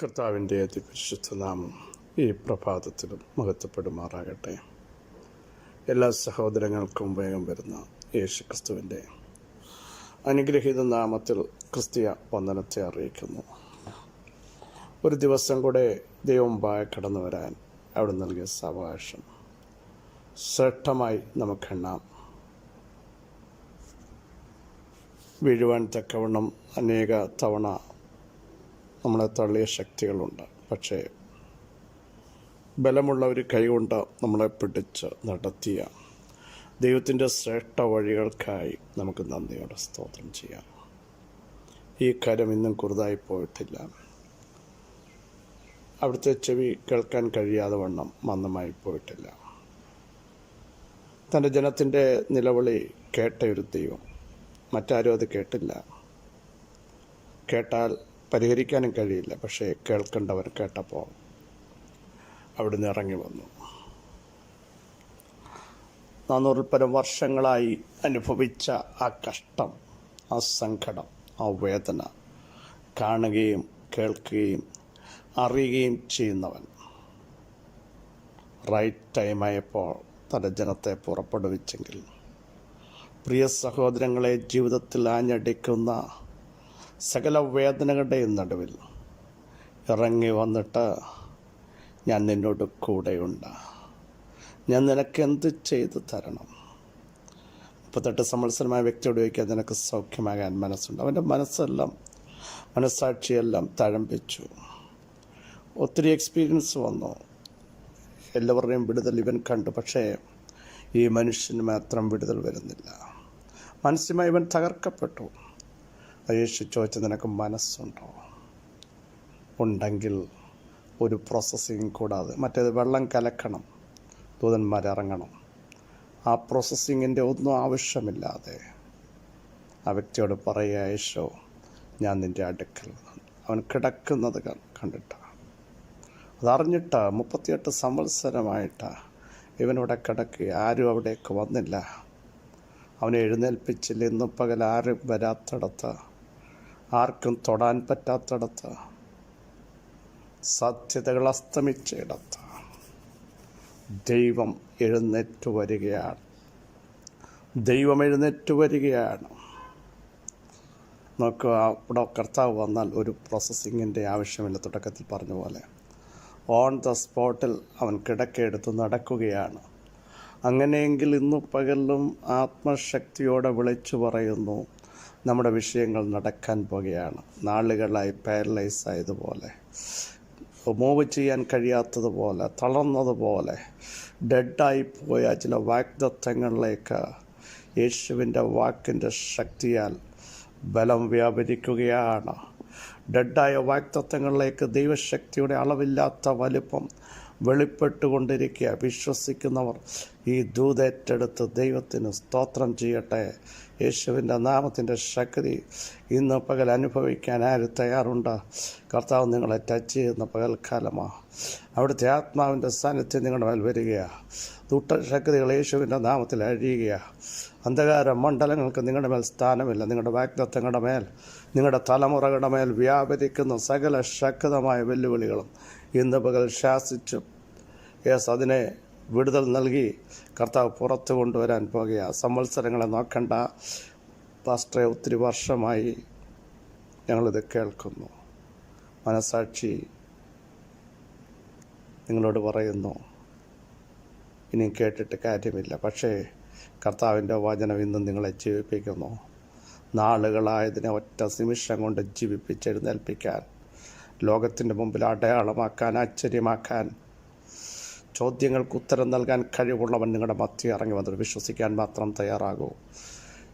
കർത്താവിന്റെ അതിപരിശുദ്ധ നാമം ഈ പ്രഭാതത്തിലും മഹത്വപ്പെടുമാറാകട്ടെ. എല്ലാ സഹോദരങ്ങൾക്കും വേഗം വരുന്ന യേശു ക്രിസ്തുവിന്റെ അനുഗ്രഹീത നാമത്തിൽ ക്രിസ്തീയ വന്ദനത്തെ അറിയിക്കുന്നു. ഒരു ദിവസം കൂടെ ദൈവമുമ്പായ കടന്നു വരാൻ അവിടെ നൽകിയ സാവകാശം ശ്രേഷ്ഠമായി നമുക്കെണ്ണാം വീഴുവാൻ തക്കവണ്ണം അനേക തവണ നമ്മളെ തള്ളിയ ശക്തികളുണ്ട്. പക്ഷേ ബലമുള്ള ഒരു കൈകൊണ്ട് നമ്മളെ പിടിച്ച് നടത്തിയ ദൈവത്തിന്റെ ശ്രേഷ്ഠ വഴികൾക്കായി നമുക്ക് നന്ദിയോടെ സ്തോത്രം ചെയ്യാം. ഈ കരം ഇന്നും കുറുതായി പോയിട്ടില്ല. അവിടുത്തെ ചെവി കേൾക്കാൻ കഴിയാതെ വണ്ണം മന്ദമായി പോയിട്ടില്ല. തന്റെ ജനത്തിന്റെ നിലവിളി കേട്ട ഒരു ദൈവം. മറ്റാരും അത് കേട്ടില്ല. കേട്ടാൽ പരിഹരിക്കാനും കഴിയില്ല. പക്ഷേ കേൾക്കേണ്ടവർ കേട്ടപ്പോൾ അവിടുന്ന് ഇറങ്ങി വന്നു. നാനൂറിൽ പരം വർഷങ്ങളായി അനുഭവിച്ച ആ കഷ്ടം ആ സങ്കടം ആ വേദന കാണുകയും കേൾക്കുകയും അറിയുകയും ചെയ്യുന്നവൻ. റൈറ്റ് ടൈമായപ്പോൾ തന്റെ ജനത്തെ പുറപ്പെടുവിച്ചെങ്കിൽ പ്രിയ സഹോദരങ്ങളെ ജീവിതത്തിൽ ആഞ്ഞടിക്കുന്ന സകല വേദനകളുടെയും നടുവിൽ ഇറങ്ങി വന്നിട്ട് ഞാൻ നിന്നോട് കൂടെയുണ്ട്. ഞാൻ നിനക്ക് എന്ത് ചെയ്തു തരണം? മുപ്പത്തെട്ട് സമ്മത്സരമായ വ്യക്തിയോട് ചോദിക്കാൻ നിനക്ക് സൗഖ്യമാകാൻ മനസ്സുണ്ട്. അവന്റെ മനസ്സെല്ലാം മനസ്സാക്ഷിയെല്ലാം തഴമ്പിച്ചു. ഒത്തിരി എക്സ്പീരിയൻസ് വന്നു. എല്ലാവരുടെയും വിടുതൽ ഇവൻ കണ്ടു. പക്ഷേ ഈ മനുഷ്യന് മാത്രം വിടുതൽ വരുന്നില്ല. മനസ്സുമായി ഇവൻ തകർക്കപ്പെട്ടു. യേശു ചോദിച്ച നിനക്ക് മനസ്സുണ്ടോ? ഉണ്ടെങ്കിൽ ഒരു പ്രോസസ്സിങ് കൂടാതെ മറ്റേത് വെള്ളം കലക്കണം ദൂതന്മാരിറങ്ങണം ആ പ്രോസസ്സിങ്ങിന്റെ ഒന്നും ആവശ്യമില്ലാതെ ആ വ്യക്തിയോട് പറയുക യേശോ ഞാൻ നിന്റെ അടുക്കൽ അവൻ കിടക്കുന്നത് കണ്ടിട്ട. അതറിഞ്ഞിട്ട് മുപ്പത്തിയെട്ട് സംവത്സരമായിട്ട് ഇവനിവിടെ കിടക്കുക ആരും അവിടേക്ക് വന്നില്ല. അവനെ എഴുന്നേൽപ്പിച്ചില്ല. ഇന്നും പകൽ ആരും വരാത്തിടത്ത് ആർക്കും തൊടാൻ പറ്റാത്തിടത്ത് സത്യതകൾ അസ്തമിച്ചിടത്ത് ദൈവം എഴുന്നേറ്റ് വരികയാണ്. ദൈവം എഴുന്നേറ്റ് വരികയാണ്. നമുക്ക് അവിടെ കർത്താവ് വന്നാൽ ഒരു പ്രോസസ്സിങ്ങിന്റെ ആവശ്യമില്ല തുടക്കത്തിൽ പറഞ്ഞ പോലെ. ഓൺ ദ സ്പോട്ടിൽ അവൻ കിടക്കെടുത്ത് നടക്കുകയാണ്. അങ്ങനെയെങ്കിൽ ഇന്നു പകലും ആത്മശക്തിയോടെ വിളിച്ചു പറയുന്നു നമ്മുടെ വിഷയങ്ങൾ നടക്കാൻ പോകുകയാണ്. നാളുകളായി പാരലൈസ് ആയതുപോലെ മൂവ് ചെയ്യാൻ കഴിയാത്തതുപോലെ തളർന്നതുപോലെ ഡെഡായി പോയ ചില വാഗ്ദത്തങ്ങളിലേക്ക് യേശുവിന്റെ വാക്കിന്റെ ശക്തിയാൽ ബലം വ്യാപരിക്കുകയാണ്. ഡെഡായ വാക്തത്വങ്ങളിലേക്ക് ദൈവശക്തിയുടെ അളവില്ലാത്ത വലുപ്പം വെളിപ്പെട്ടുകൊണ്ടിരിക്കുക. വിശ്വസിക്കുന്നവർ ഈ ദൂതേറ്റെടുത്ത് ദൈവത്തിന് സ്തോത്രം ചെയ്യട്ടെ. യേശുവിന്റെ നാമത്തിന്റെ ശക്തി ഇന്ന് പകൽ അനുഭവിക്കാൻ ആര് തയ്യാറുണ്ട്? കർത്താവ് നിങ്ങളെ ടച്ച് ചെയ്യുന്ന പകൽക്കാലമാണ് അവിടുത്തെ ആത്മാവിന്റെ സാന്നിധ്യം നിങ്ങളുടെ മേൽ വരികയാണ് ദുഷ്ടശക്തികൾ യേശുവിന്റെ നാമത്തിൽ അഴിയുകയാണ് അന്ധകാര മണ്ഡലങ്ങൾക്ക് നിങ്ങളുടെ മേൽ സ്ഥാനമില്ല. നിങ്ങളുടെ വാഗ്ദത്തങ്ങളുടെ മേൽ നിങ്ങളുടെ തലമുറകളുടെ മേൽ വ്യാപരിക്കുന്ന സകല ശക്തമായ വെല്ലുവിളികളും ഇന്ന് പകൽ ശാസിച്ചു. യെസ് അതിനെ വിടുതൽ നൽകി കർത്താവ് പുറത്തു കൊണ്ടുവരാൻ പോകുക. സംവത്സരങ്ങളെ നോക്കണ്ട. പാസ്റ്ററെ ഒത്തിരി വർഷമായി ഞങ്ങളിത് കേൾക്കുന്നു. മനസാക്ഷി നിങ്ങളോട് പറയുന്നു ഇനിയും കേട്ടിട്ട് കാര്യമില്ല. പക്ഷേ കർത്താവിന്റെ വചനം ഇന്നും നിങ്ങളെ ജീവിപ്പിക്കുന്നു. നാളുകളായതിനെ ഒറ്റ നിമിഷം കൊണ്ട് ജീവിപ്പിച്ചെഴുന്നേൽപ്പിക്കാൻ ലോകത്തിന്റെ മുമ്പിൽ അടയാളമാക്കാൻ ആശ്ചര്യമാക്കാൻ ചോദ്യങ്ങൾക്ക് ഉത്തരം നൽകാൻ കഴിവുള്ളവൻ നിങ്ങളുടെ മധ്യ ഇറങ്ങി വന്നത് വിശ്വസിക്കാൻ മാത്രം തയ്യാറാകൂ.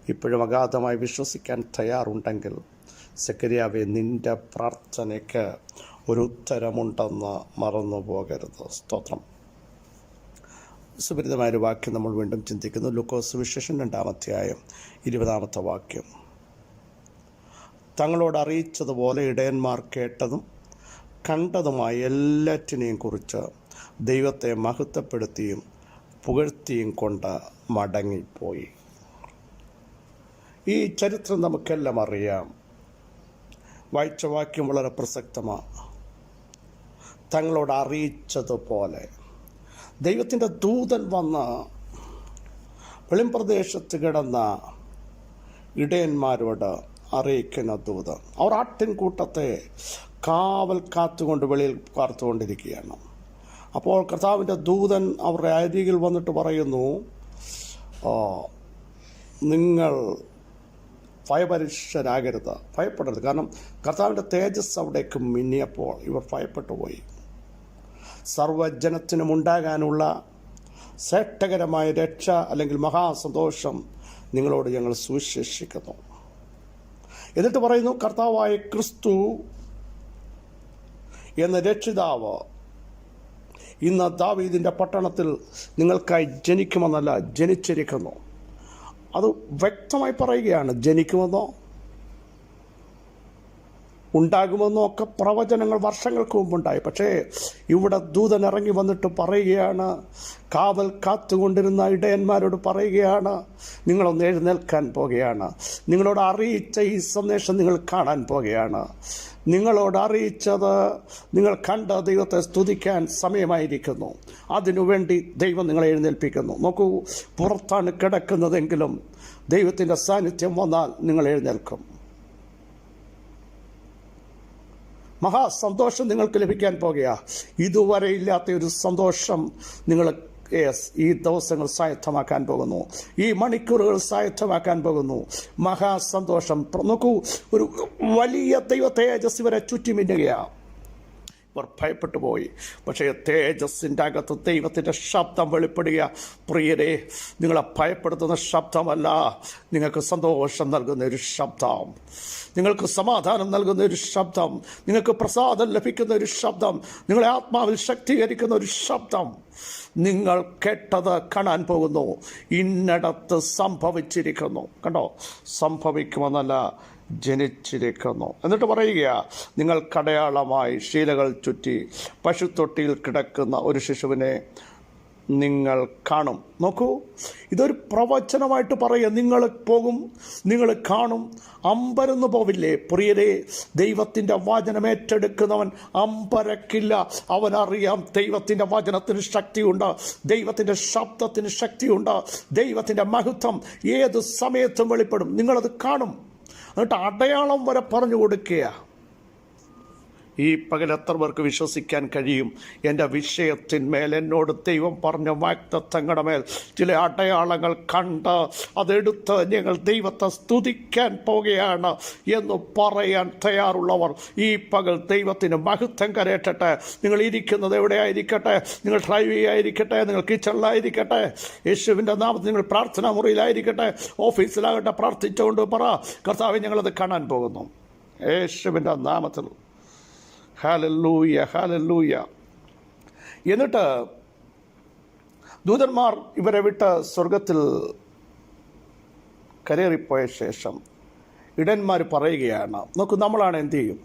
ഇപ്പോഴും അഗാധമായി വിശ്വസിക്കാൻ തയ്യാറുണ്ടെങ്കിൽ സെക്കരിയാവെ നിന്റെ പ്രാർത്ഥനയ്ക്ക് ഒരു ഉത്തരമുണ്ടെന്ന് മറന്നു പോകരുത് സ്തോത്രം സുപരിതമായൊരു വാക്യം നമ്മൾ വീണ്ടും ചിന്തിക്കുന്നു. ലുക്കോസ് വിശേഷം രണ്ടാമധ്യായം ഇരുപതാമത്തെ വാക്യം. തങ്ങളോട് അറിയിച്ചതുപോലെ ഇടയന്മാർ കേട്ടതും കണ്ടതുമായ എല്ലാറ്റിനെയും കുറിച്ച് ദൈവത്തെ മഹത്വപ്പെടുത്തിയും പുകഴ്ത്തിയും കൊണ്ട് മടങ്ങിപ്പോയി. ഈ ചരിത്രം നമുക്കെല്ലാം അറിയാം. വായിച്ച വാക്യം വളരെ പ്രസക്തമാണ് തങ്ങളോട് അറിയിച്ചതുപോലെ. ദൈവത്തിന്റെ ദൂതൻ വന്ന് വെളിമ്പ്രദേശത്ത് കിടന്ന ഇടയന്മാരോട് അറിയിക്കുന്ന ദൂതൻ. അവർ ആട്ടിൻകൂട്ടത്തെ കാവൽ കാത്തുകൊണ്ട് വെളിയിൽ കാത്തുകൊണ്ടിരിക്കുകയാണ്. അപ്പോൾ കർത്താവിന്റെ ദൂതൻ അവരുടെ അരികിൽ വന്നിട്ട് പറയുന്നു "ആ, നിങ്ങൾ ഭയപരിഷരാകരുത് ഭയപ്പെടരുത്. കാരണം കർത്താവിന്റെ തേജസ് അവിടേക്ക് മിന്നിയപ്പോൾ ഇവർ ഭയപ്പെട്ടു പോയി സർവജനത്തിനും ഉണ്ടാകാനുള്ള ശ്രേഷ്ഠകരമായ രക്ഷ അല്ലെങ്കിൽ മഹാസന്തോഷം നിങ്ങളോട് ഞങ്ങൾ സുവിശേഷിക്കുന്നു. എന്നിട്ട് പറയുന്നു കർത്താവായ ക്രിസ്തു എന്ന രക്ഷിതാവ് ഇന്ന് ദാവീദിന്റെ പട്ടണത്തിൽ നിങ്ങൾക്കായി ജനിക്കുമെന്നല്ല ജനിച്ചിരിക്കുന്നു. അത് വ്യക്തമായി പറയുകയാണ് ജനിക്കുമെന്നോ ഉണ്ടാകുമെന്നോ ഒക്കെ പ്രവചനങ്ങൾ വർഷങ്ങൾക്ക് മുമ്പുണ്ടായി. പക്ഷേ ഇവിടെ ദൂതൻ ഇറങ്ങി വന്നിട്ട് പറയുകയാണ് കാവൽ കാത്തുകൊണ്ടിരുന്ന ഇടയന്മാരോട് പറയുകയാണ് നിങ്ങളൊന്ന് എഴുന്നേൽക്കാൻ പോകുകയാണ്. നിങ്ങളോട് അറിയിച്ച ഈ സന്ദേശം നിങ്ങൾ കാണാൻ പോകുകയാണ്. നിങ്ങളോട് അറിയിച്ചത് നിങ്ങൾ കണ്ട ദൈവത്തെ സ്തുതിക്കാൻ സമയമായിരിക്കുന്നു. അതിനുവേണ്ടി ദൈവം നിങ്ങളെ എഴുന്നേൽപ്പിക്കുന്നു. നോക്കൂ പുറത്താണ് കിടക്കുന്നതെങ്കിലും ദൈവത്തിന്റെ സാന്നിധ്യം വന്നാൽ നിങ്ങൾ എഴുന്നേൽക്കും. മഹാസന്തോഷം നിങ്ങൾക്ക് ലഭിക്കാൻ പോകുക ഇതുവരെ ഇല്ലാത്ത ഒരു സന്തോഷം നിങ്ങൾ ഈ ദിവസങ്ങൾ സായത്തമാക്കാൻ പോകുന്നു. ഈ മണിക്കൂറുകൾ സായത്തമാക്കാൻ പോകുന്നു. മഹാസന്തോഷം. നോക്കൂ ഒരു വലിയ ദൈവ തേജസ് ഇവരെ ചുറ്റിമിന്നുകയാണ് ഭയപ്പെട്ടു പോയി പക്ഷേ തേജസ്സിന്റെ അകത്ത് ദൈവത്തിന്റെ ശബ്ദം വെളിപ്പെടുക. പ്രിയരെ നിങ്ങളെ ഭയപ്പെടുത്തുന്ന ശബ്ദമല്ല. നിങ്ങൾക്ക് സന്തോഷം നൽകുന്ന ഒരു ശബ്ദം. നിങ്ങൾക്ക് സമാധാനം നൽകുന്ന ഒരു ശബ്ദം. നിങ്ങൾക്ക് പ്രസാദം ലഭിക്കുന്ന ഒരു ശബ്ദം. നിങ്ങളെ ആത്മാവിൽ ശക്തീകരിക്കുന്ന ഒരു ശബ്ദം. നിങ്ങൾ കേട്ടത് കാണാൻ പോകുന്നു. ഇന്നിടത്ത് സംഭവിച്ചിരിക്കുന്നു. കണ്ടോ? സംഭവിക്കുമെന്നല്ല ജനിച്ചിരിക്കുന്നു. എന്നിട്ട് പറയുക നിങ്ങൾ കടയാളമായി ശീലകൾ ചുറ്റി പശുത്തൊട്ടിയിൽ കിടക്കുന്ന ഒരു ശിശുവിനെ നിങ്ങൾ കാണും. നോക്കൂ ഇതൊരു പ്രവചനമായിട്ട് പറയുക നിങ്ങൾ പോകും നിങ്ങൾ കാണും അമ്പരന്ന് പോവില്ലേ? പ്രിയരെ ദൈവത്തിന്റെ വചനം ഏറ്റെടുക്കുന്നവൻ അമ്പരക്കില്ല. അവനറിയാം ദൈവത്തിന്റെ വചനത്തിന് ശക്തിയുണ്ട് ദൈവത്തിന്റെ ശബ്ദത്തിന് ശക്തിയുണ്ട് ദൈവത്തിന്റെ മഹത്വം ഏത് സമയത്തും വെളിപ്പെടും. നിങ്ങളത് കാണും. എന്നിട്ട് അടയാളം വരെ പറഞ്ഞു കൊടുക്കുക ഈ പകൽ എത്ര പേർക്ക് വിശ്വസിക്കാൻ കഴിയും? എന്റെ വിഷയത്തിന്മേൽ എന്നോട് ദൈവം പറഞ്ഞ വാക്തത്വങ്ങളുടെ മേൽ ചില അടയാളങ്ങൾ കണ്ട് അതെടുത്ത് ഞങ്ങൾ ദൈവത്തെ സ്തുതിക്കാൻ പോകുകയാണ് എന്ന് പറയാൻ തയ്യാറുള്ളവർ. ഈ പകൽ ദൈവത്തിന് മഹത്വം കരേറ്റട്ടെ നിങ്ങൾ ഇരിക്കുന്നത് എവിടെയായിരിക്കട്ടെ? നിങ്ങൾ ഡ്രൈവ് ചെയ്യായിരിക്കട്ടെ? നിങ്ങൾ കിച്ചണിലായിരിക്കട്ടെ? യേശുവിന്റെ നാമത്തിൽ നിങ്ങൾ പ്രാർത്ഥനാ മുറിയിലായിരിക്കട്ടെ? ഓഫീസിലാകട്ടെ പ്രാർത്ഥിച്ചുകൊണ്ട് പറ. കർത്താവ് ഞങ്ങളത് കാണാൻ പോകുന്നു. യേശുവിന്റെ നാമത്തിൽ ഹാലല്ലൂയ ഹാലല്ലൂയ എന്നിട്ട് ദൂതന്മാർ ഇവരെ വിട്ട സ്വർഗത്തിൽ കരേറിപ്പോയ ശേഷം ഇടന്മാർ പറയുകയാണ് നോക്കൂ നമ്മളാണ് എന്ത് ചെയ്യും?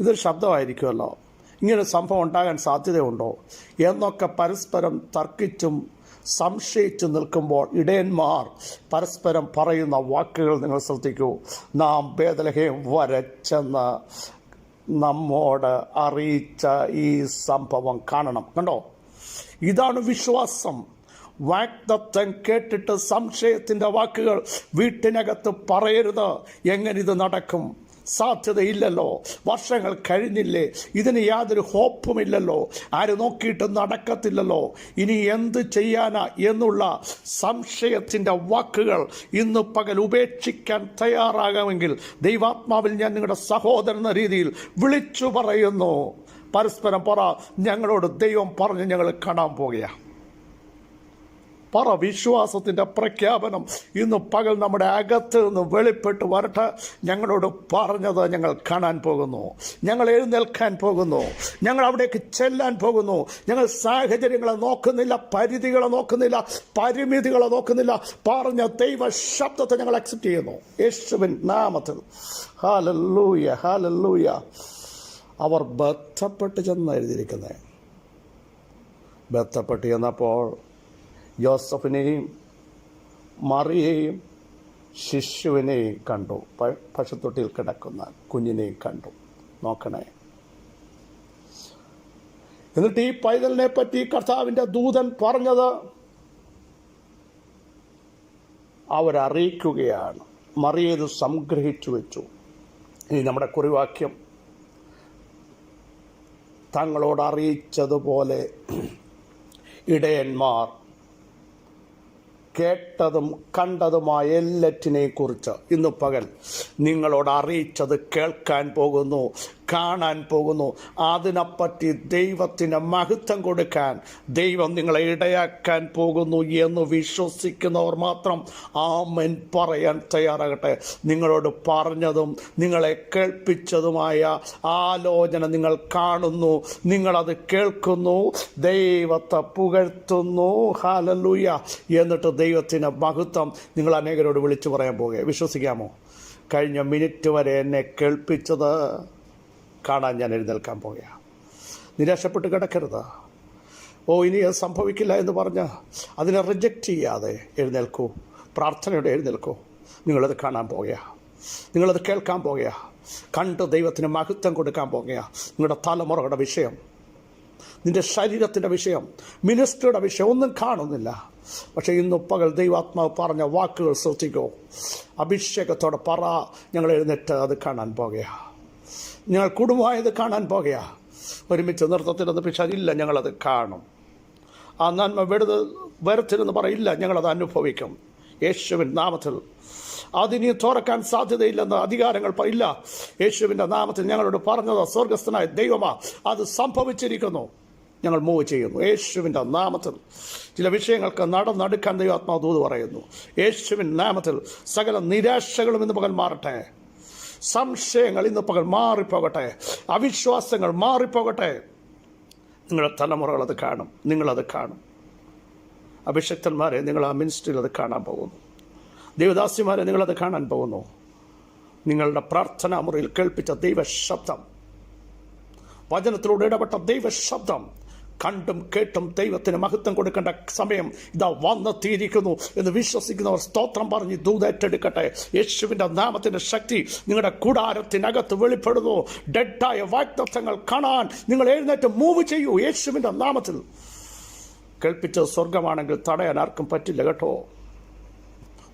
ഇതൊരു ശബ്ദമായിരിക്കുമല്ലോ. ഇങ്ങനെ സംഭവം ഉണ്ടാകാൻ സാധ്യതയുണ്ടോ? എന്നൊക്കെ പരസ്പരം തർക്കിച്ചും സംശയിച്ചു നിൽക്കുമ്പോൾ ഇടയന്മാർ പരസ്പരം പറയുന്ന വാക്കുകൾ നിങ്ങൾ ശ്രദ്ധിക്കൂ. നാം ഭേദലഹയം വരച്ചെന്ന് നമ്മോട് അറിയിച്ച ഈ സംഭവം കാണണം. കണ്ടോ? ഇതാണ് വിശ്വാസം. വാഗ്ദത്തം കേട്ടിട്ട് സംശയത്തിന്റെ വാക്കുകൾ വീട്ടിനകത്ത് പറയരുത്. എങ്ങനെ ഇത് നടക്കും? സാധ്യതയില്ലല്ലോ. വർഷങ്ങൾ കഴിഞ്ഞില്ലേ. ഇതിന് യാതൊരു ഹോപ്പുമില്ലല്ലോ. ആര് നോക്കിയിട്ട് നടക്കത്തില്ലല്ലോ ഇനി എന്ത് ചെയ്യാനാ എന്നുള്ള സംശയത്തിന്റെ വാക്കുകൾ ഇന്ന് പകൽ ഉപേക്ഷിക്കാൻ തയ്യാറാകാമെങ്കിൽ ദൈവാത്മാവിൽ ഞാൻ നിങ്ങളുടെ സഹോദരൻ എന്ന രീതിയിൽ വിളിച്ചു പറയുന്നു. പരസ്പരം പറ ഞങ്ങളോട് ദൈവം പറഞ്ഞ് ഞങ്ങൾ കാണാൻ പോകുകയാണ് പറ വിശ്വാസത്തിന്റെ പ്രഖ്യാപനം. ഇന്ന് പകൽ നമ്മുടെ അകത്ത് നിന്ന് വെളിപ്പെട്ട് വരട്ടെ. ഞങ്ങളോട് പറഞ്ഞത് ഞങ്ങൾ കാണാൻ പോകുന്നു. ഞങ്ങൾ എഴുന്നേൽക്കാൻ പോകുന്നു. ഞങ്ങൾ അവിടേക്ക് ചെല്ലാൻ പോകുന്നു. ഞങ്ങൾ സാഹചര്യങ്ങളെ നോക്കുന്നില്ല പരിധികളെ നോക്കുന്നില്ല പരിമിതികളെ നോക്കുന്നില്ല. പറഞ്ഞ ദൈവ ശബ്ദത്തെ ഞങ്ങൾ അക്സെപ്റ്റ് ചെയ്യുന്നു. യേശുവിൻ നാമത്തിൽ. ഹാലല്ലൂയ ഹാലല്ലൂയ അവർ ബന്ധപ്പെട്ട് ചെന്ന് എഴുതിയിരിക്കുന്നത് ബന്ധപ്പെട്ട് ചെന്നപ്പോൾ യോസഫിനെയും മറിയെയും ശിശുവിനെയും കണ്ടു. പശുത്തൊട്ടിയിൽ കിടക്കുന്ന കുഞ്ഞിനെയും കണ്ടു. നോക്കണേ. എന്നിട്ട് ഈ പൈതലിനെ പറ്റി കർത്താവിന്റെ ദൂതൻ പറഞ്ഞത് അവരറിയിക്കുകയാണ്. മറിയത് സംഗ്രഹിച്ചു വെച്ചു. ഇനി നമ്മുടെ കുറിവാക്യം തങ്ങളോട് അറിയിച്ചതുപോലെ ഇടയന്മാർ കേട്ടതും കണ്ടതുമായ എല്ലാറ്റിനെയും കുറിച്ച് ഇന്ന് പകൽ നിങ്ങളോട് അറിയിച്ചത് കേൾക്കാൻ പോകുന്നു. കാണാൻ പോകുന്നു. അതിനെപ്പറ്റി ദൈവത്തിന് മഹത്വം കൊടുക്കാൻ ദൈവം നിങ്ങളെ ഇടയാക്കാൻ പോകുന്നു എന്ന് വിശ്വസിക്കുന്നവർ മാത്രം ആമൻ പറയാൻ തയ്യാറാകട്ടെ. നിങ്ങളോട് പറഞ്ഞതും നിങ്ങളെ കേൾപ്പിച്ചതുമായ ആലോചന നിങ്ങൾ കാണുന്നു. നിങ്ങളത് കേൾക്കുന്നു. ദൈവത്തെ പുകഴ്ത്തുന്നു. ഹാലലൂയ എന്നിട്ട് ദൈവത്തിന് മഹത്വം നിങ്ങൾ അനേകരോട് വിളിച്ചു പറയാൻ പോകുക. വിശ്വസിക്കാമോ? കഴിഞ്ഞ മിനിറ്റ് വരെ എന്നെ കേൾപ്പിച്ചത് കാണാൻ ഞാൻ എഴുന്നേൽക്കാൻ പോവുകയാണ് നിരാശപ്പെട്ട് കിടക്കരുത്. ഓ ഇനി അത് സംഭവിക്കില്ല എന്ന് പറഞ്ഞ് അതിനെ റിജക്റ്റ് ചെയ്യാതെ എഴുന്നേൽക്കൂ. പ്രാർത്ഥനയോടെ എഴുന്നേൽക്കൂ. നിങ്ങളത് കാണാൻ പോകുക നിങ്ങളത് കേൾക്കാൻ പോകുക കണ്ട് ദൈവത്തിന് മഹത്വം കൊടുക്കാൻ പോകുക നിങ്ങളുടെ തലമുറകളുടെ വിഷയം. നിന്റെ ശരീരത്തിന്റെ വിഷയം മിനിസ്റ്ററുടെ വിഷയം ഒന്നും കാണുന്നില്ല. പക്ഷേ ഇന്ന് പകൽ ദൈവാത്മാവ് പറഞ്ഞ വാക്കുകൾ ശ്രദ്ധിക്കൂ. അഭിഷേകത്തോടെ പറ ഞങ്ങൾ എഴുന്നേറ്റ് അത് കാണാൻ പോകുകയാണ് ഞങ്ങൾ കുടുംബമായത് കാണാൻ പോകയാ ഒരുമിച്ച് നൃത്തത്തിനൊന്നും പിശാരില്ല ഞങ്ങളത് കാണും. ആ നന്മ വെടുത് വരത്തിനെന്ന് പറയില്ല ഞങ്ങളത് അനുഭവിക്കും. യേശുവിൻ നാമത്തിൽ. അതിനി തുറക്കാൻ സാധ്യതയില്ലെന്ന് അധികാരങ്ങൾ പറയില്ല. യേശുവിന്റെ നാമത്തിൽ ഞങ്ങളോട് പറഞ്ഞത് സ്വർഗസ്ഥനായ ദൈവമാ അത് സംഭവിച്ചിരിക്കുന്നു. ഞങ്ങൾ മൂവ് ചെയ്യുന്നു. യേശുവിന്റെ നാമത്തിൽ. ചില വിഷയങ്ങൾക്ക് നടന്നെടുക്കാൻ ദൈവാത്മാ ദൂത് പറയുന്നു. യേശുവിൻ നാമത്തിൽ സകല നിരാശകളും ഇന്ന് പകൽ മാറട്ടെ. സംശയങ്ങൾ ഇന്ന് പകൽ മാറിപ്പോകട്ടെ. അവിശ്വാസങ്ങൾ മാറിപ്പോകട്ടെ. നിങ്ങളുടെ തലമുറകൾ അത് കാണും. നിങ്ങളത് കാണും. അഭിഷക്തന്മാരെ നിങ്ങൾ ആ മിനിസ്ട്രിയിൽ അത് കാണാൻ പോകുന്നു. ദേവദാസിമാരെ നിങ്ങളത് കാണാൻ പോകുന്നു. നിങ്ങളുടെ പ്രാർത്ഥനാ മുറിയിൽ കേൾപ്പിച്ച ദൈവശബ്ദം. വചനത്തിലൂടെ ഇടപെട്ട ദൈവശബ്ദം. കണ്ടും കേട്ടും ദൈവത്തിന് മഹത്വം കൊടുക്കേണ്ട സമയം ഇതാ വന്നെത്തിയിരിക്കുന്നു എന്ന് വിശ്വസിക്കുന്നവർ സ്തോത്രം പറഞ്ഞ് ദൂതേറ്റെടുക്കട്ടെ. യേശുവിന്റെ നാമത്തിന്റെ ശക്തി നിങ്ങളുടെ കൂടാരത്തിനകത്ത് വെളിപ്പെടുന്നു. ഡെഡായ വാഗ്ദത്തങ്ങൾ കാണാൻ നിങ്ങൾ എഴുന്നേറ്റ് മൂവ് ചെയ്യൂ. യേശുവിന്റെ നാമത്തിൽ. കേൾപ്പിച്ചത് സ്വർഗമാണെങ്കിൽ തടയാൻ ആർക്കും പറ്റില്ല കേട്ടോ.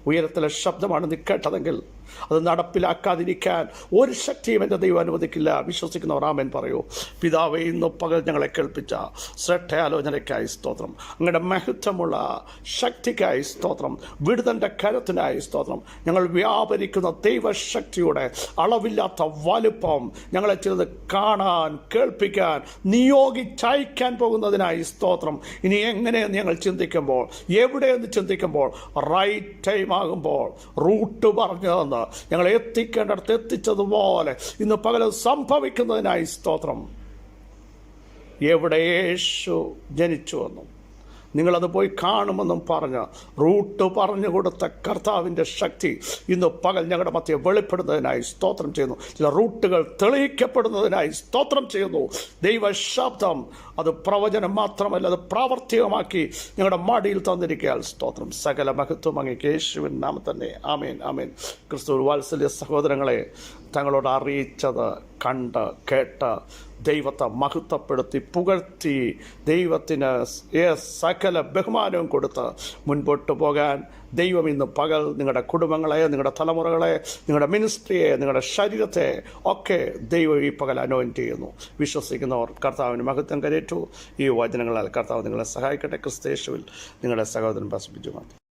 ഉയരത്തിലെ ശബ്ദമാണ് നീ കേട്ടതെങ്കിൽ അത് നടപ്പിലാക്കാതിരിക്കാൻ ഒരു ശക്തിയും എന്റെ ദൈവം അനുവദിക്കില്ല. വിശ്വസിക്കുന്നവർ ആമേൻ പറയൂ. പിതാവെ ഇന്ന് പകൽ ഞങ്ങളെ കേൾപ്പിച്ച ശ്രദ്ധയാലോചനയ്ക്കായി സ്തോത്രം. അങ്ങയുടെ മഹത്വമുള്ള ശക്തിക്കായി സ്തോത്രം. വിടുതന്റെ കരത്തിനായി സ്തോത്രം. ഞങ്ങൾ വ്യാപരിക്കുന്ന ദൈവശക്തിയുടെ അളവില്ലാത്ത വലുപ്പം ഞങ്ങളെ ചിലത് കാണാൻ കേൾപ്പിക്കാൻ നിയോഗിച്ചയക്കാൻ പോകുന്നതിനായി സ്തോത്രം. ഇനി എങ്ങനെയെന്ന് ഞങ്ങൾ ചിന്തിക്കുമ്പോൾ എവിടെയെന്ന് ചിന്തിക്കുമ്പോൾ റൈറ്റ് ടൈം ആകുമ്പോൾ റൂട്ട് പറഞ്ഞു തന്ന് ഞങ്ങൾ എത്തിക്കേണ്ടടത്ത് എത്തിച്ചതുപോലെ ഇന്ന് പകൽ സംഭവിക്കുന്നതിനായി സ്തോത്രം. എവിടെ യേശു ജനിച്ചുവെന്നും നിങ്ങളത് പോയി കാണുമെന്നും പറഞ്ഞ് റൂട്ട് പറഞ്ഞു കൊടുത്ത കർത്താവിന്റെ ശക്തി ഇന്ന് പകൽ ഞങ്ങളുടെ മധ്യ വെളിപ്പെടുന്നതിനായി സ്തോത്രം ചെയ്യുന്നു. ചില റൂട്ടുകൾ തെളിയിക്കപ്പെടുന്നതിനായി സ്തോത്രം ചെയ്യുന്നു. ദൈവശബ്ദം അത് പ്രവചനം മാത്രമല്ല അത് പ്രാവർത്തികമാക്കി ഞങ്ങളുടെ മടിയിൽ തന്നിരിക്കയാൽ സ്തോത്രം. സകല മഹത്വം അങ്ങേക്ക് യേശുവിൻ നാമം തന്നെ. ആമേൻ ആമേൻ. ക്രിസ്തു വാത്സല്യ സഹോദരങ്ങളെ തങ്ങളോട് അറിയിച്ചത് കണ്ട് കേട്ട് ദൈവത്തെ മഹത്വപ്പെടുത്തി പുകഴ്ത്തി ദൈവത്തിന് സകല ബഹുമാനവും കൊടുത്ത് മുൻപോട്ട് പോകാൻ ദൈവം ഇന്ന് പകൽ നിങ്ങളുടെ കുടുംബങ്ങളെ നിങ്ങളുടെ തലമുറകളെ നിങ്ങളുടെ മിനിസ്ട്രിയെ നിങ്ങളുടെ ശരീരത്തെ ഒക്കെ ദൈവം ഈ പകൽ അനോയിന്റ് ചെയ്യുന്നു. വിശ്വസിക്കുന്നവർ കർത്താവിന് മഹത്വം കരേറ്റു. ഈ വചനങ്ങളാൽ കർത്താവ് നിങ്ങളെ സഹായിക്കട്ടെ. ക്രിസ്തേശുവിൽ നിങ്ങളുടെ സഹോദരൻ ബിജുമാൻ